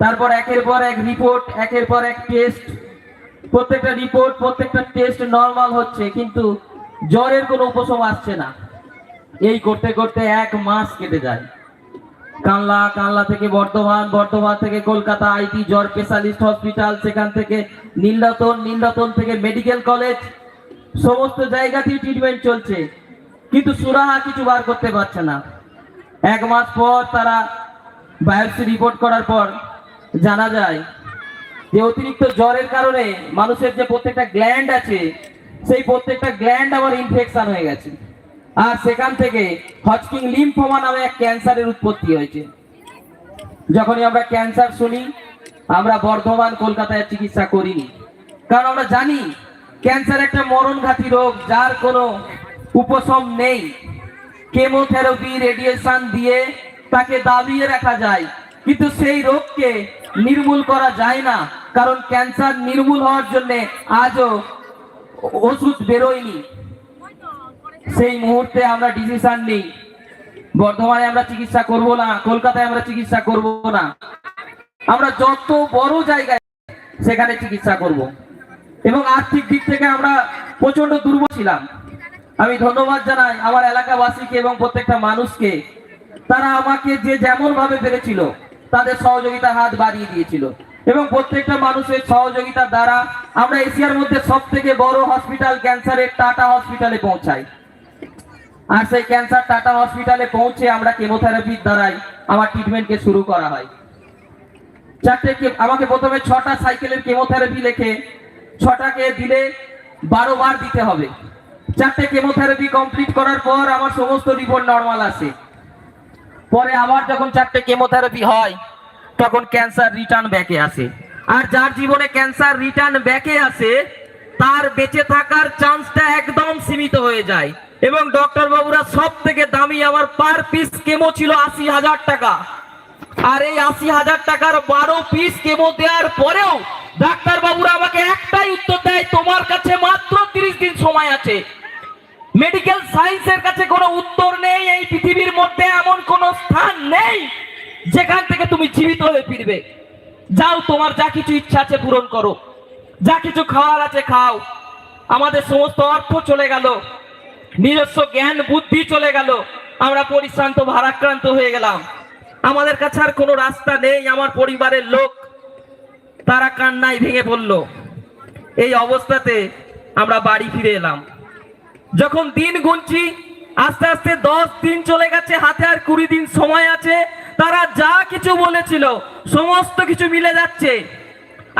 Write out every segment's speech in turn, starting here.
তারপর একের পর এক রিপোর্ট একের পর এক টেস্ট প্রত্যেকটা রিপোর্ট প্রত্যেকটা টেস্ট নর্মাল হচ্ছে, কিন্তু জ্বরের কোনো উপশম আসছে না। এই করতে করতে এক মাস কেটে যায়। কানলা কানলা থেকে বর্ধমান বর্ধমান থেকে কলকাতা, আইটি, জ্বর স্পেশালিস্ট হসপিটাল সেখান থেকে নীলরতন নীলরতন থেকে মেডিকেল কলেজ সমস্ত জায়গাতেই ট্রিটমেন্ট চলছে। কিন্তু সুরাহা কিছু বার করতে পারছে না। এক মাস পর তারা বায়োপসি রিপোর্ট করার পর জানা যায় যে অতিরিক্ত জ্বরের কারণে মানুষের যে প্রত্যেকটা গ্ল্যান্ড আছে, সেই প্রত্যেকটা গ্ল্যান্ড আবার ইনফেকশন হয়ে গেছে। আর সেখান থেকে হজকিং লিম্ফোমা নামে এক ক্যান্সারের উৎপত্তি হয়েছে। যখনই আমরা ক্যান্সার শুনি, আমরা বর্ধমান, কলকাতায় চিকিৎসা করিনি। কারণ আমরা জানি, ক্যান্সার একটা মরণঘাতী রোগ, যার কোনো উপশম নেই। কেমোথেরাপি রেডিয়েশন দিয়ে তাকে দাবিয়ে রাখা যায়। কিন্তু সেই রোগকে নির্মূল করা যায় না। কারণ ক্যান্সার নির্মূল হওয়ার জন্য আজও ওষুধ বেরোয়নি। সেই মুহূর্তে আমরা ডিসিশন নিই। বর্ধমানে আমরা চিকিৎসা করব না, কলকাতায় আমরা চিকিৎসা করব না। আমরা যত বড় জায়গায় সেখানে চিকিৎসা করব। এবং আর্থিক দিক থেকে আমরা প্রচণ্ড দুর্বল ছিলাম। আমি ধন্যবাদ জানাই আমার এলাকাবাসীকে এবং প্রত্যেকটা মানুষকে। তারা আমাকে যে যেমন ভাবে পেরেছিল তাদের সহযোগিতা হাত বাড়িয়ে দিয়েছিল। এবং প্রত্যেকটা মানুষের সহযোগিতার দ্বারা আমরা এশিয়ার মধ্যে সব থেকে বড় হসপিটাল ক্যান্সারের টাটা হসপিটালে পৌঁছাই। আর সেই ক্যান্সার টাটা হসপিটালে পৌঁছে আমরা কেমোথেরাপির দ্বারাই আমার ট্রিটমেন্টকে শুরু করা হয়। চারটে আমাকে প্রথমে ছটা সাইকেলের কেমোথেরাপি লেখে, ছটাকে দিলে বারো বার দিতে হবে। চারটে কেমোথেরাপি কমপ্লিট করার পর আমার সমস্ত রিপোর্ট নর্মাল আসে। পরে আবার যখন চারটে কেমোথেরাপি হয়, তখন ক্যান্সার রিটার্ন ব্যাকে আসে। আর যার জীবনে ক্যান্সার রিটার্ন ব্যাকে আসে, তার বেঁচে থাকার চান্সটা একদম সীমিত হয়ে যায়। এবং ডক্টর বাবুরা সব থেকে দামি আমার পার পিস কেমো ছিল আশি হাজার টাকা। আর এই আশি হাজার টাকার বারো পিস কেমো দেওয়ার পরেও ডাক্তার বাবুরা আমাকে একটাই উত্তর দেয়, তোমার কাছে মাত্র তিরিশ দিন সময় আছে। মেডিকেল সায়েন্সের কাছে কোনো উত্তর নেই, এই পৃথিবীর মধ্যে এমন কোনো স্থান নেই যেখান থেকে তুমি জীবিত হয়ে ফিরবে। যাও, তোমার যা কিছু ইচ্ছা আছে পূরণ করো। যা কিছু খাওয়ার আছে খাও। আমাদের সমস্ত অর্থ চলে গেল। নিজস্ব জ্ঞান, বুদ্ধি চলে গেল। আমরা পরিশ্রান্ত, ভারাক্রান্ত হয়ে গেলাম। আমাদের কাছে আর কোনো রাস্তা নেই, আমার পরিবারের লোক। তারা কান্নায় ভেঙে পড়ল। এই অবস্থাতে আমরা বাড়ি ফিরে এলাম। যখন দিন গুনছি, আস্তে আস্তে দশ দিন চলে গেছে, হাতে আর কুড়ি দিন সময় আছে। তারা যা কিছু বলেছিল, সমস্ত কিছু মিলে যাচ্ছে।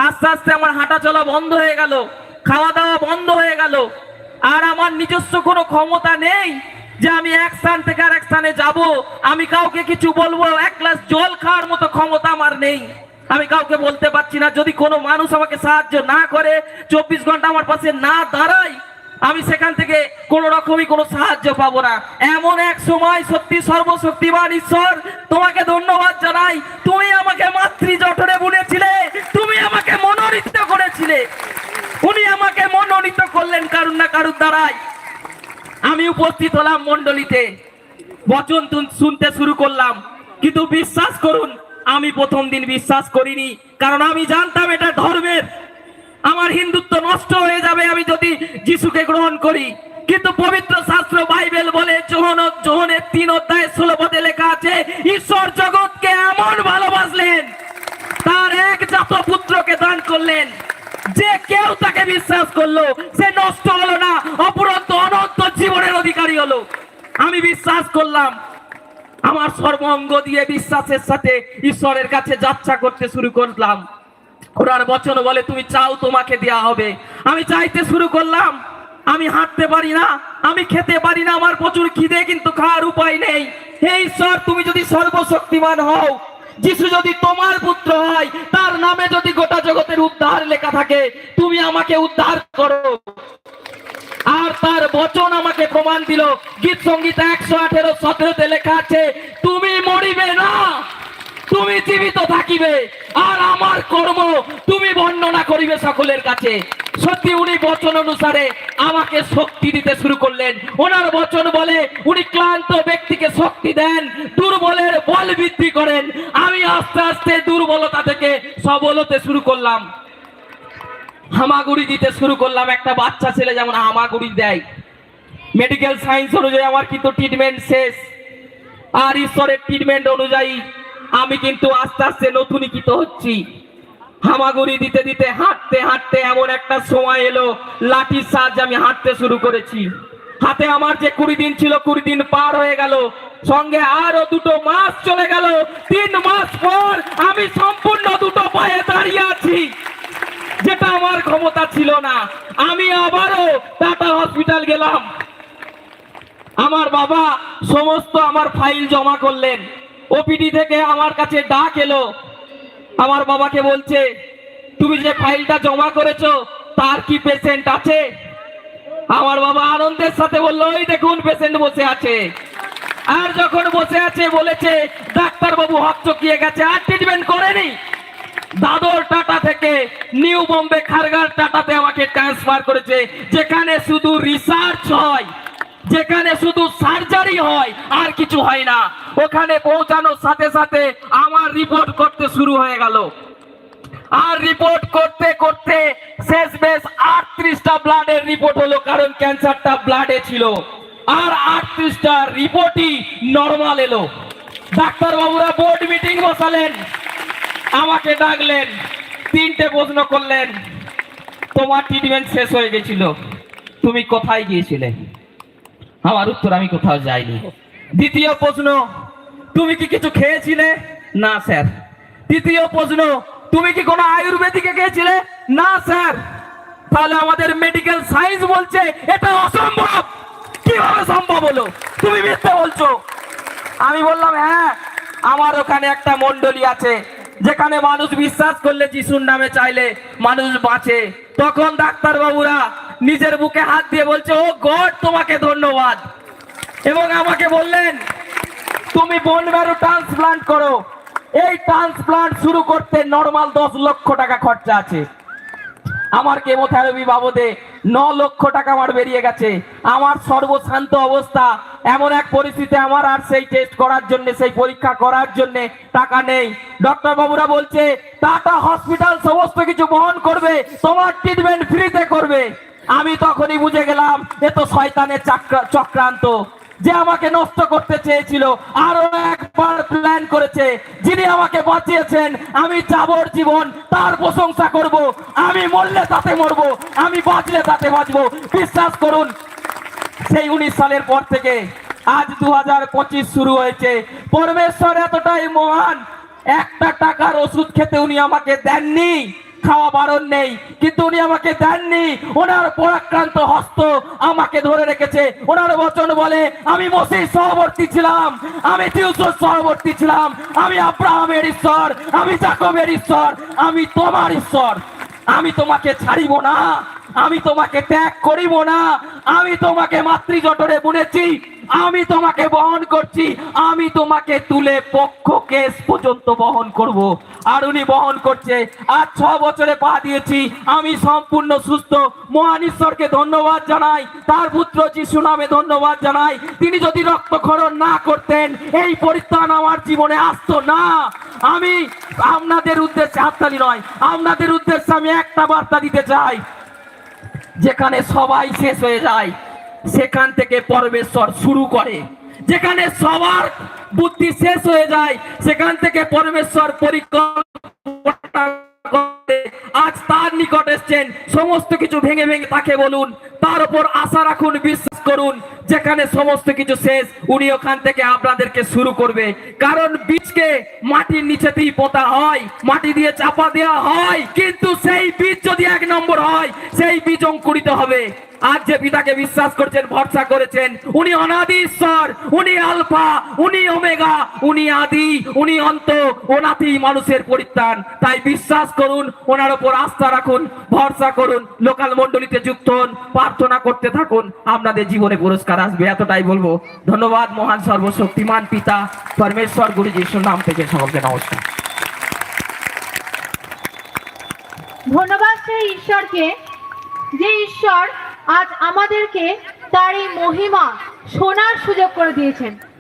আস্তে আস্তে আমার হাঁটা চলা বন্ধ হয়ে গেল, খাওয়া দাওয়া বন্ধ হয়ে গেল। আর আমার নিজস্ব কোনো ক্ষমতা নেই যে আমি এক স্থান থেকে আর এক স্থানে যাব। আমি কাউকে কিছু বলব, এক গ্লাস জল খাওয়ার মতো ক্ষমতা আমার নেই। আমি কাউকে বলতে পারছি না, যদি কোনো মানুষ আমাকে সাহায্য না করে, চব্বিশ ঘণ্টা আমার পাশে না দাঁড়ায় আমি সেখান থেকে কোন রকমই কোনো সাহায্য পাবো না। এমন এক সময় সত্যি সর্বশক্তিমান ঈশ্বর তোমাকে ধন্যবাদ জানাই। তুমি আমাকে মাতৃ জঠরে বুনেছিলে, তুমি আমাকে মনোনীত করেছিলে। উনি আমাকে মনোনীত করলেন কারুর না কারুর দ্বারাই। আমি উপস্থিত হলাম মন্ডলীতে বচন শুনতে শুরু করলাম। কিন্তু বিশ্বাস করুন, আমি প্রথম দিন বিশ্বাস করিনি। কারণ আমি জানতাম এটা ধর্মের আমার হিন্দুত্ব নষ্ট হয়ে যাবে আমি যদি যিশুকে গ্রহণ করি। কিন্তু পবিত্র শাস্ত্র বাইবেল বলে যোহন যোহনের তিন অধ্যায় ষোলো পদে লেখা আছে, ঈশ্বর জগৎকে এমন ভালোবাসলেন, তার এক জাত পুত্রকে দান করলেন, যে কেউ তাকে বিশ্বাস করল, সে নষ্ট হলো না, অপরন্ত অনন্ত জীবনের অধিকারী হলো। আমি বিশ্বাস করলাম, আমার সর্বঙ্গ দিয়ে বিশ্বাসের সাথে ঈশ্বরের কাছে যাত্রা করতে শুরু করলাম। ওনার বচন বলে, তুমি চাও তোমাকে দেয়া হবে। আমি চাইতে শুরু করলাম, আমি হাঁটতে পারি না, আমি খেতে পারি না, আমার প্রচুর খিদে, কিন্তু খাওয়ার উপায় নেই। হে ঈশ্বর তুমি যদি সর্বশক্তিমান হও, যিশু যদি তোমার পুত্র হয়, তার নামে যদি গোটা জগতের উদ্ধার লেখা থাকে, তুমি আমাকে উদ্ধার করো। আর তার বচন আমাকে প্রমাণ দিল। গীত সংগীত একশো আঠেরো সতেরোতে লেখা আছে, তুমি মরিবে না। তুমি জীবিত থাকিবে, আর আমার কর্ম তুমি বর্ণনা করিবে সকলের কাছে। সত্যি উনি বচন অনুসারে আমাকে শক্তি দিতে শুরু করলেন। ওনার বচন বলে, উনি ক্লান্ত ব্যক্তিকে শক্তি দেন, দুর্বলের বল বৃদ্ধি করেন। আমি আস্তে আস্তে দুর্বলতা থেকে সবল হতে শুরু করলাম। হামাগুড়ি দিতে শুরু করলাম একটা বাচ্চা ছেলে যেমন হামাগুড়ি দেয়। মেডিকেল সায়েন্স অনুযায়ী আমার কিন্তু ট্রিটমেন্ট শেষ। আর ঈশ্বরের ট্রিটমেন্ট অনুযায়ী আমি কিন্তু আস্তে আস্তে নতুনিকিত হচ্ছি। হামাগুড়ি দিতে দিতে, হাঁটতে হাঁটতে এমন একটা সময় এলো, লাঠির সাহায্যে আমি হাঁটতে শুরু করেছি। হাতে আমার যে কুড়ি দিন ছিল, কুড়ি দিন পার হয়ে গেল। সঙ্গে আরও দুটো মাস চলে গেল। তিন মাস পর আমি সম্পূর্ণ দুটো পায়ে দাঁড়িয়ে আছি। যেটা আমার ক্ষমতা ছিল না। আমি আবারও টাটা হসপিটাল গেলাম। আমার বাবা সমস্ত আমার ফাইল জমা করলেন। ওপিডি থেকে আমার কাছে ডাক এলো। আমার বাবাকে বলছে, তুমি যে ফাইলটা জমা করেছ, তার কি পেশেন্ট আছে? আমার বাবা আনন্দের সাথে বলল, ওই দেখুন পেশেন্ট বসে আছে। আর যখন বসে আছে, বলেছে ডাক্তার বাবু হকচকিয়ে গেছে, আর ট্রিটমেন্ট করেনি। দাদর টাটা থেকে নিউ বোম্বে খারগার টাটাতে আমাকে ট্রান্সফার করেছে, যেখানে শুধু রিসার্চ হয়। যেখানে শুধু সার্জারি হয়, আর কিছু হয় না। ওখানে পৌঁছানোর সাথে সাথে আমার রিপোর্ট করতে শুরু হয়ে গেল। আর রিপোর্ট করতে করতে শেষ বেশ আটত্রিশটা ব্লাডের রিপোর্ট হলো, কারণ ক্যান্সারটা ব্লাডে ছিল। আর আটত্রিশটা রিপোর্টই নর্মাল এলো। ডাক্তারবাবুরা বোর্ড মিটিং বসালেন। আমাকে ডাকলেন। তিনটে প্রশ্ন করলেন। তোমার ট্রিটমেন্ট শেষ হয়ে গেছিল। তুমি কোথায় গিয়েছিলে? আমার উত্তর আমি কোথাও যাইনি। দ্বিতীয় প্রশ্ন, তুমি কি কিছু খেয়েছিলে? না, স্যার। তৃতীয় প্রশ্ন, তুমি কি কোনো আয়ুর্বেদিকে গিয়েছিলে না, স্যার। তাহলে আমাদের মেডিকেল সায়েন্স বলছে, এটা অসম্ভব। কীভাবে সম্ভব হলো? তুমি মিথ্যে বলছো। আমি বললাম হ্যাঁ আমার ওখানে একটা মন্ডলী আছে, যেখানে মানুষ বিশ্বাস করলে যিশুর নামে চাইলে মানুষ বাঁচে। তখন ডাক্তার বাবুরা নিজের বুকে হাত দিয়ে বলছে, ও গড, তোমাকে ধন্যবাদ। এবং আমাকে বললেন, তুমি বোন ম্যারো ট্রান্সপ্লান্ট করো। এই ট্রান্সপ্লান্ট শুরু করতে নর্মাল দশ লক্ষ টাকা খরচা আছে। আমার কেমোথেরাপি বাবদে ন লক্ষ টাকা আমার বেরিয়ে গেছে। আমার সর্বশান্ত অবস্থা এমন এক পরিস্থিতি আমার আর সেই টেস্ট করার জন্য, সেই পরীক্ষা করার জন্য টাকা নেই। ডক্টর বাবুরা বলছে, টাটা হসপিটাল, সমস্ত কিছু বহন করবে, তোমার ট্রিটমেন্ট ফ্রিতে করবে। আমি তখনই বুঝে গেলাম এ তো শয়তানের চাক্রা- চক্রান্ত। যে আমাকে নষ্ট করতে চেয়েছিল, আরও একবার প্ল্যান করেছে। যিনি আমাকে বাঁচিয়েছেন, আমি যাবর জীবন তার প্রশংসা করব। আমি মরলে তাতে মরব, আমি বাঁচলে তাতে বাঁচবো। বিশ্বাস করুন, সেই উনিশ সালের পর থেকে আজ দু হাজার পঁচিশ শুরু হয়েছে। পরমেশ্বর এতটাই মহান, একটা টাকার ওষুধ খেতে উনি আমাকে দেননি। খাওয়া বারণ নেই, কিন্তু উনি আমাকে দেননি। ওনার পরাক্রান্ত হস্ত আমাকে ধরে রেখেছে। ওনার বচন বলে, আমি মসির সহবর্তী ছিলাম, আমি টিউসর সহবর্তী ছিলাম, আমি আব্রাহামের ঈশ্বর, আমি জাকবের ঈশ্বর, আমি তোমার ঈশ্বর, আমি তোমাকে ছাড়িব না। আমি তোমাকে ত্যাগ করিব না। আমি তোমাকে মাতৃ জঠরে বুনেছি। আমি তোমাকে বহন করছি। আমি তোমাকে তুলে পক্ষ কেস পর্যন্ত বহন করব। আর উনি বহন করছে, আজ ছ বছরে পা দিয়েছি। আমি সম্পূর্ণ সুস্থ। মহান ঈশ্বরকে ধন্যবাদ জানাই। তার পুত্র যিশু নামে ধন্যবাদ জানাই। তিনি যদি রক্তক্ষরণ না করতেন, এই পরিত্রাণ আমার জীবনে আসতো না। আমি আপনাদের উদ্দেশ্যে হাততালি নয়। আপনাদের উদ্দেশ্যে আমি একটা বার্তা দিতে চাই। যেখানে সবাই শেষ হয়ে যায়, সেখান থেকে পরমেশ্বর শুরু করে। যেখানে সবার বুদ্ধি শেষ হয়ে যায়, সেখান থেকে পরমেশ্বর পরিকল্পনা আজ তার নিকট এসছেন। সমস্ত কিছু ভেঙে ভেঙে তাকে বলুন, তার উপর আশা রাখুন, বিশ্বাস করুন। যেখানে সমস্ত কিছু শেষ, উনি ওখান থেকে আপনাদেরকে শুরু করবে। কারণ বীজকে মাটির নিচেতেই পোতা হয়, মাটি দিয়ে চাপা দেওয়া হয়, কিন্তু সেই বীজ যদি এক নম্বর হয়, সেই বীজ অঙ্কুরিত হবে। আজ যে পিতাকে বিশ্বাস করছেন, ভরসা করেছেন, উনি অনাদি ঈশ্বর, উনি আলফা, উনি ওমেগা, উনি আদি, উনি অন্ত ওনাতেই মানুষের পরিত্রাণ। তাই বিশ্বাস করুন, ওনার উপর আস্থা রাখুন, ভরসা করুন, লোকাল মন্ডলীতে যুক্ত হন, প্রার্থনা করতে থাকুন। আপনাদের জীবনে পুরস্কার আসবে, এতটাই বলব। ধন্যবাদ, মহান সর্বশক্তিমান পিতা, পরমেশ্বর গুরু যিশুর নাম থেকে সকলকে নমস্কার। ধন্যবাদ সেই ঈশ্বরকে, যে ঈশ্বর আজ আমাদেরকে তার এই মহিমা শোনার সুযোগ করে দিয়েছেন।